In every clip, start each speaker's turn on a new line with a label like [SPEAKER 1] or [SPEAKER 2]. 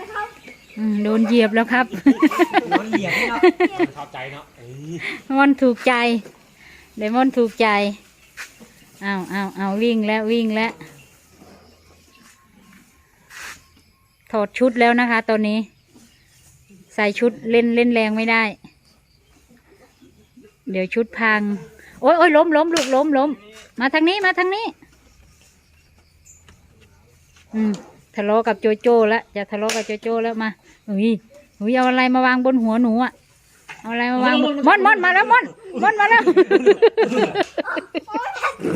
[SPEAKER 1] นะครับ
[SPEAKER 2] อืมโดนเหยียบแล้วครับ
[SPEAKER 3] นอนเหลี่ยมนี่เนาะเข้าใจเนาะเอ้ย
[SPEAKER 2] มอนถูกใจไดมอนถูกใจเอาเอาเอาวิ่งแล้ววิ่งแล้วถอดชุดแล้วนะคะตอนนี้ ใส่ชุดเล่นเล่นแรงไม่ได้ เดี๋ยวชุดพัง โอ้ยโอ้ยล้มล้มลูกล้มล้มมาทางนี้มาทางนี้ อืม ทะเลาะกับโจโจ้แล้วจะทะเลาะกับโจโจ้แล้วมาอุ้ยอุ้ยเอาอะไรมาวางบนหัวหนูอะเอาอะไรมาวางบนม่อนม่อนมาแล้วม่อนม่อนมาแล้ว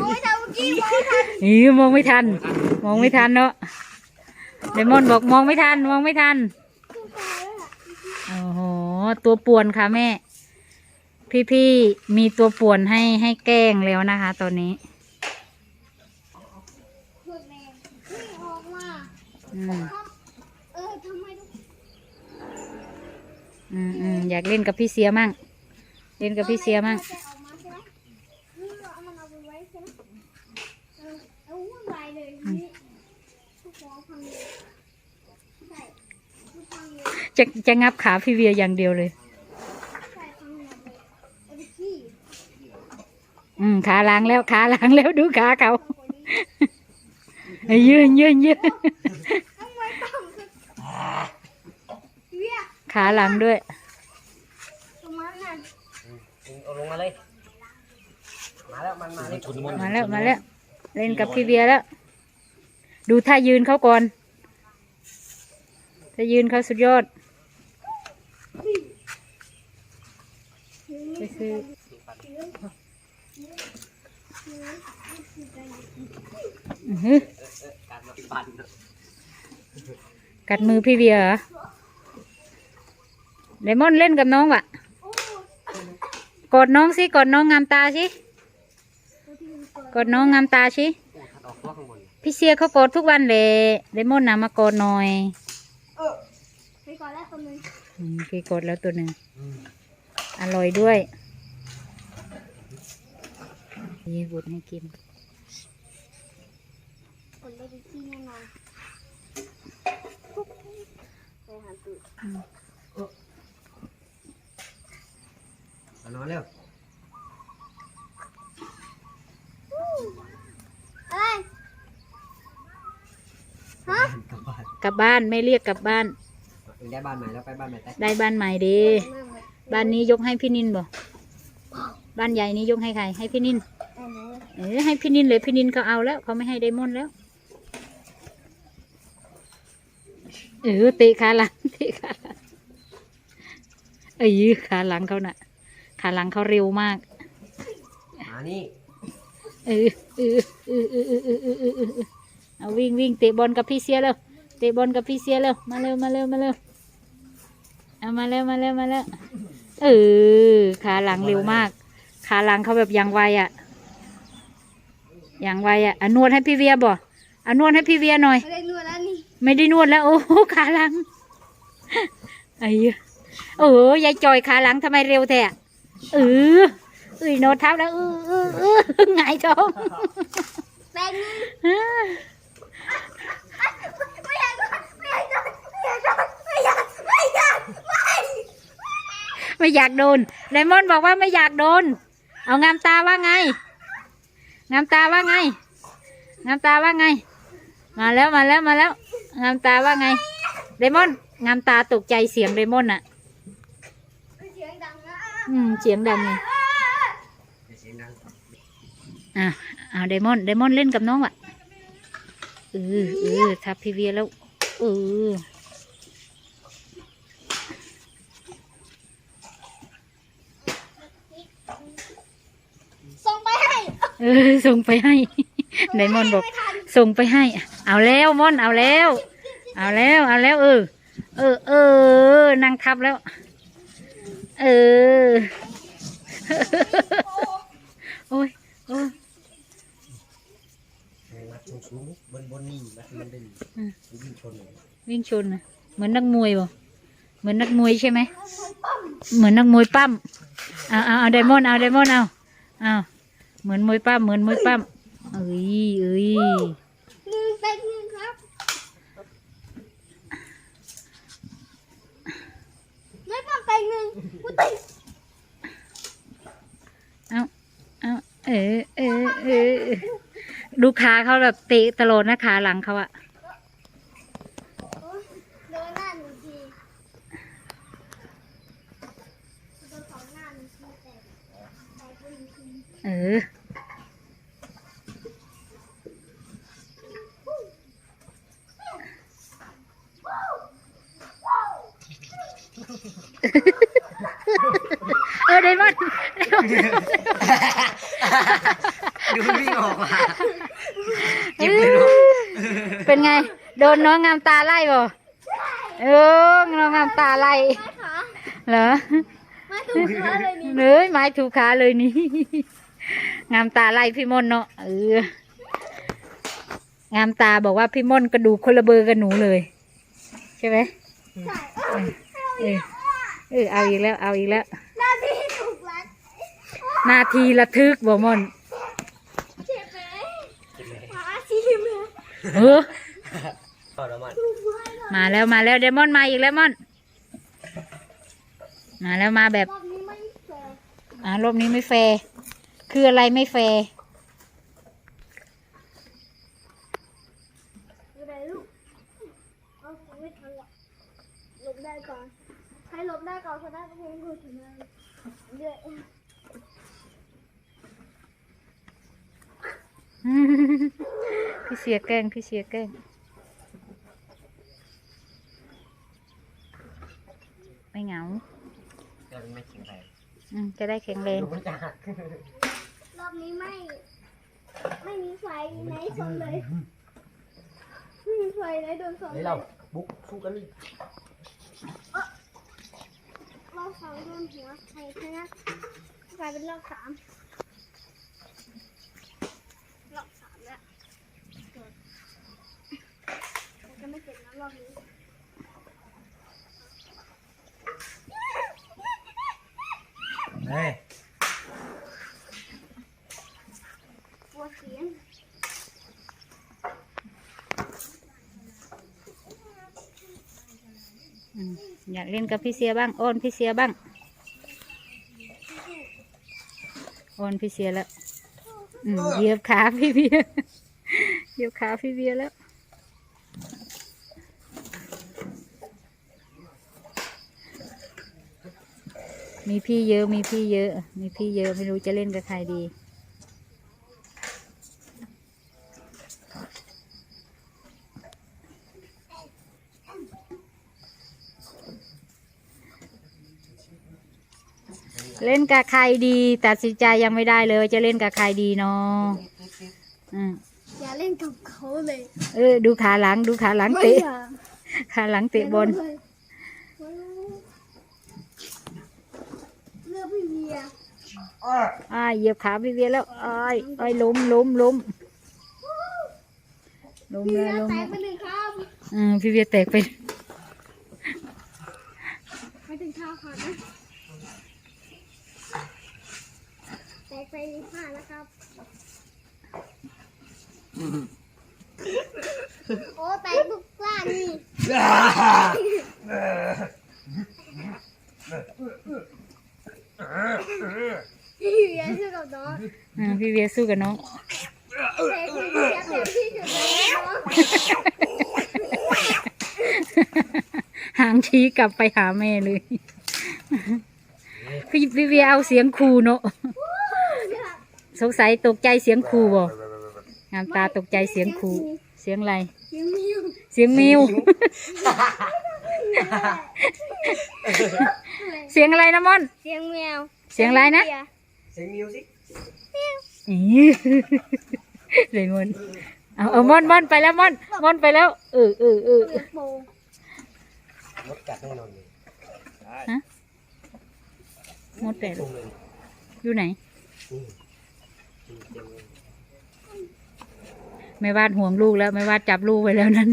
[SPEAKER 1] โอ้ยแต่เมื่อกี้มองทัน
[SPEAKER 2] อีมองไม่ทัน มองไม่ทันเนาะเดมอนบอกมองไม่ทัน มองไม่ทันโอ้โหตัวป่วนค่ะแม่ พี่ๆมีตัวป่วนให้ให้แกล้งแล้วนะคะตอนนี้
[SPEAKER 1] เพื่อนแม่ไม่ออกมา
[SPEAKER 2] อืม
[SPEAKER 1] ครับเออทำไมทุก
[SPEAKER 2] อืมอืมอยากเล่นกับพี่เสียมั่ง เล่นกับพี่เสียมั่ง
[SPEAKER 1] จะออกมาใช่ไหมนี่เอามันเอาไปไว้ใช่ไหมเออเอาวุ่นวายเลยนี่ทุกของพังเลยใช่ทุกพังเลย
[SPEAKER 2] จะจะงับขาพี่เวียอย่างเดียวเลย
[SPEAKER 1] ใช่พังหมดเลยเอาไปขี้
[SPEAKER 2] อืมขาล้างแล้วขาล้างแล้วดูขาเขาเอ้ยยืนยืนยืน
[SPEAKER 1] ทำไมต้องเวีย
[SPEAKER 2] ขาหลังด้วย
[SPEAKER 1] ตรงนั้นน่ะ
[SPEAKER 3] เอาลงมาเลย มาแล้วมันมาเลยชุนมัน
[SPEAKER 2] มาแล้วมาแล้ว เล่นกับพี่เบียร์แล้ว ดูท่ายืนเขาก่อนถ้ายืนเขาสุดยอดไปซื้ออื้อหือ
[SPEAKER 3] การมาปั่น
[SPEAKER 2] กัดมือพี่เบียร์เหรอ เลมอนเล่นกับน้องวะกดน้องสิกดน้องงามตาสิกดน้องงามตาสิ
[SPEAKER 3] โอ้ถัดออกตัวข้างบน
[SPEAKER 2] พี่เสียเขากดทุกวันเลยเลมอนนะมากดหน่อย
[SPEAKER 1] เออไปก่อนแล้วคนหนึง
[SPEAKER 2] อืมพี่กดแล้วตัวหนึ่งอร่อยด้วยนี่บุดให้กิน
[SPEAKER 1] คนได้ไปขี้แน่นอนไปหาตื่น
[SPEAKER 3] มานอน เร็ว
[SPEAKER 1] อะไรฮะ
[SPEAKER 3] กลับบ้าน
[SPEAKER 2] กลับบ้านไม่เรียกกลับบ้าน
[SPEAKER 3] ได้บ้านใหม่แล้วไปบ้านใหม่แต่
[SPEAKER 2] ได้บ้านใหม่ดีบ้านนี้ยกให้พี่นินบ่บ้านใหญ่นี้ยกให้ใคร ให้พี่นินเออให้พี่นินเลยพี่นินเขาเอาแล้วเขาไม่ให้ไดมอนด์แล้ว เออเตะขาหลังเตะขาหลังเออขาหลังเขาน่ะ ขาหลังเขาเร็วมาก
[SPEAKER 3] มานี่
[SPEAKER 2] เออเออเออเออเออเออเออเออเออเอาวิ่งวิ่งเตะบอลกับพี่เสียแล้วเตะบอลกับพี่เสียแล้วมาเร็วมาเร็วมาเร็วเอามาเร็วมาเร็วมาเร็วเออขาหลังเร็วมาก ขาหลังเขาแบบอย่างไวอะอย่างไวอะอะนวดให้พี่เวียบ่อะนวดให้พี่เวียหน่อย
[SPEAKER 1] ไม่ได้นวดแล้วนี่
[SPEAKER 2] ไม่ได้นวดแล้วโอ้โหขาหลังไอ้เหี้ยโอ้ยายจอยขาหลังทำไมเร็วแท้อะ เออเอ้ยโนท้าแล้วเออเออเออหงายท้อง
[SPEAKER 1] แปลงนึง
[SPEAKER 2] อ่า
[SPEAKER 1] ไม่อยากนวดไม่อยากนวดไม่อยากนไม่อยากไม่อยากไม่
[SPEAKER 2] ไม่อยากโดนไดมอนด์บอกว่าไม่อยากโดน เอางามตาว่าไง งามตาว่าไง งามตาว่าไง มาแล้วมาแล้วมาแล้ว งามตาว่าไงไดมอนด์งามตาตกใจเสียงไดมอนด์อะ อืมเสียงดังไง
[SPEAKER 3] อย่าเสียงดัง
[SPEAKER 2] อะเอาไดมอนด์ไดมอนด์เล่นกับน้องอะเออเออทับพี่เวียแล้วเออ
[SPEAKER 1] ส่งไปให้
[SPEAKER 2] เออส่งไปให้ไดมอนด์บอก
[SPEAKER 1] ไม่ทัน
[SPEAKER 2] ส่งไปให้ เอาแล้วมอนเอาแล้ว เอาแล้วเอาแล้ว เออ เออเออนั่งทับแล้ว เออ โอ้ยโอ้ย
[SPEAKER 3] มัดสูงๆบนบนนี่มัดมันเป็น
[SPEAKER 2] อืม
[SPEAKER 3] วิ่งชนเลย
[SPEAKER 2] วิ่งชนน่ะเหมือนนักมวยบ่เหมือนนักมวยใช่ไหม เหมือนนักมวยปั้มเอาเอาเอาไดมอนด์เอาไดมอนด์เอาเอาเหมือนมวยปั้มเหมือนมวยปั้มเอ้ยเอ้ย แต่ง
[SPEAKER 1] หนึ่งกูต่เอาเอาเอ
[SPEAKER 2] อเออเออลูกค้าเขาแบบตีตะโลนะขาหลังเขาอะเออ เออไดมอนด์ไดมอนด์
[SPEAKER 3] ดูวิ่งออกมาเจ็บเลยเนาะ
[SPEAKER 2] เป็นไง โดนน้องงามตาไล่บ่เออน้องงามตาไล่
[SPEAKER 1] ไม่ขา
[SPEAKER 2] เหรอ
[SPEAKER 1] ไม่ถูกขาเลยนี่
[SPEAKER 2] เนื้อไม้ถูกขาเลยนี่ งามตาไล่พี่มนต์เนาะเอองามตาบอกว่าพี่มนต์กระดูกคนละเบอร์กับหนูเลย ใช่ไหม
[SPEAKER 1] ใช่
[SPEAKER 2] เออเออเอาอีกแล้วเอาอีกแล้ว
[SPEAKER 1] หน้าที่ถูกรัด
[SPEAKER 2] นาทีระทึกบ่มนต์
[SPEAKER 1] เจ็บไหม
[SPEAKER 3] เจ็บเลย
[SPEAKER 1] หมาชีมเลย
[SPEAKER 2] เออ
[SPEAKER 3] ต่อแล้วมัน
[SPEAKER 1] ถูกไว้ก่อน
[SPEAKER 2] มาแล้วมาแล้วเดมอนมาอีกแล้วมอน มาแล้วมาแบบ
[SPEAKER 1] รอบนี้ไม่แฟร์
[SPEAKER 2] อ่ารอบนี้ไม่แฟร์คืออะไรไม่แฟร์
[SPEAKER 1] อยู่ไหนลูกเอาผมไม่ทันหรอกหลบได้ก่อนใครหลบได้ก่อนชนะก็เพลงคือชนะเดี๋ยว
[SPEAKER 2] พี่เสียแกล้งพี่เสียแกล้งไม่เหงา
[SPEAKER 3] เดี๋ยวมันไม่แข็งแรง
[SPEAKER 2] อืมจะได้แข็งแรง
[SPEAKER 3] ดูมันจะหัก
[SPEAKER 1] รอบนี้ไม่ ไม่มีไฟไหนชนเลยไม่มีไฟไหนโดนชน
[SPEAKER 3] เฮ้ย
[SPEAKER 1] เล
[SPEAKER 3] เรา
[SPEAKER 1] ย
[SPEAKER 3] บุกสู้กันเลย
[SPEAKER 1] ร อบสองโดนหัวใครชนะกลายเป็นรอบสามรอบสามแล้วจบแต่จะไม่เจ็บนะรอบนี้
[SPEAKER 3] เฮ้ย
[SPEAKER 1] กลัวเสียง
[SPEAKER 2] อยากเล่นกับพี่เสียบ้างอ้อนพี่เสียบ้างอ้อนพี่เสียแล้วอืมเหยียบขาพี่เบียเหยียบขาพี่เบียแล้วมีพี่เยอะมีพี่เยอะ มีพี่เยอะไม่รู้จะเล่นกับใครดี เล่นกับใครดี ตัดสินใจยังไม่ได้เลยว่าจะเล่นกับใครดีเนาะอืม
[SPEAKER 1] อย่าเล่นกับเขาเลย
[SPEAKER 2] เออ ดูขาหลังดูขาหลังเตะ
[SPEAKER 1] อย่า
[SPEAKER 2] ขาหลังเตะบอล
[SPEAKER 1] เลือกพี่เบียร์
[SPEAKER 2] อ้ายเหยียบขาพี่เวียแล้วอ้ายอ้ายล้มล้มล้มล้ม
[SPEAKER 1] พี่
[SPEAKER 2] แล้
[SPEAKER 1] เบี
[SPEAKER 2] วยล้ม
[SPEAKER 1] ร์แต
[SPEAKER 2] แล้ว
[SPEAKER 1] กไปหนึ่งครับ
[SPEAKER 2] อืมพี่เวียแตกไป
[SPEAKER 1] ไปถึงข้าวค่ะนะ แตกไปห้านะครับโอ้แตกทุกกล้านี่พี่เบียร์ช่วยกับน้อง
[SPEAKER 2] อืมพี่เวียสู้กับน้อง
[SPEAKER 1] แตกพี่เบียแตกพี่จุดเลยน้อง
[SPEAKER 2] หางชี้กลับไปหาแม่เลย พี่พี่เวียเอาเสียงครูเนาะ สงสัยตกใจเสียงครูบ่งามตาตกใจเสียงครูเสียงอะไร
[SPEAKER 1] ยังมีอยู่
[SPEAKER 2] เสียงมิว เสียงอะไรนะม่อน
[SPEAKER 1] เสียงแมว
[SPEAKER 2] เสียงอะไรนะ
[SPEAKER 3] เสียงมิวสิ
[SPEAKER 2] อีเลยมอนเอาเอามอนมอนไปแล้วมอนมอนไปแล้วเออเออเออ
[SPEAKER 1] เสียงโป
[SPEAKER 3] มดกัดแน่นอนเลย
[SPEAKER 2] มดแต่
[SPEAKER 3] ตรงเลย
[SPEAKER 2] อยู่ไหน
[SPEAKER 3] นี่ นี่เต็มเลย
[SPEAKER 2] แม่วาดห่วงลูกแล้วแม่วาดจับลูกไว้แล้วนั้น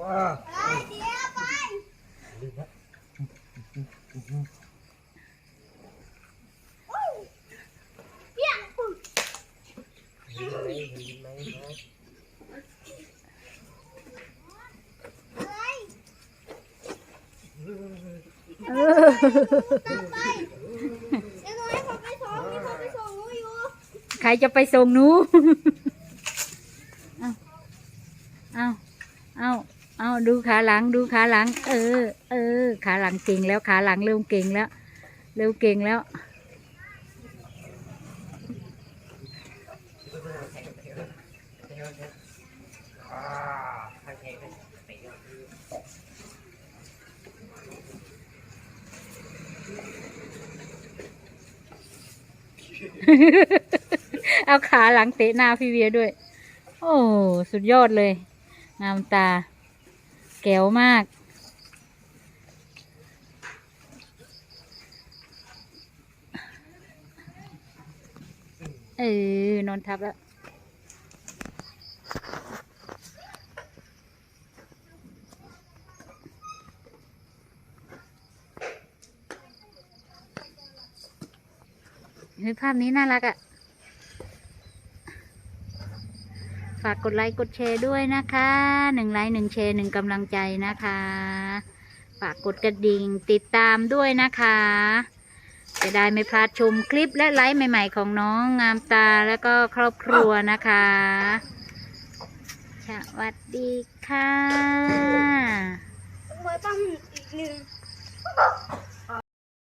[SPEAKER 3] ว้า
[SPEAKER 1] ไปเดี๋ยวไป
[SPEAKER 3] ลืมละ
[SPEAKER 1] เปี้ยงปุ๊บ
[SPEAKER 3] ลืมไหมลืมไหมฮะ
[SPEAKER 1] ตามไป เดี๋ยวหนูให้เขาไปส่งให้เขาไปส่งหนูอยู่
[SPEAKER 2] ใครจะไปส่งหนู เอาเอาเอาเอาดูขาหลัง ดูขาหลัง เออ เออ ขาหลังเก่งแล้ว ขาหลังเริ่มเก่งแล้ว เริ่มเก่งแล้ว
[SPEAKER 3] อ่าทางแขกเลยเตะ
[SPEAKER 2] เอาขาหลังเตะหน้าพี่เวียด้วย โอ้สุดยอดเลย งามตา แก้วมาก เออนอนทับแล้ว ภาพนี้น่ารักอะ่ะ ฝากกดไลค์กดแชร์ด้วยนะคะหนึ่งไลค์หนึ่งแชร์หนึ่งกำลังใจนะคะ ฝากกดกระดิ่งติดตามด้วยนะคะ จะได้ไม่พลาดชมคลิปและไลฟ์ใหม่ ๆ ของน้องงามตาแล้วก็ครอบครัวนะคะสวัสดีค่ะ
[SPEAKER 1] ไว้ปั้มอีกหนึ่ง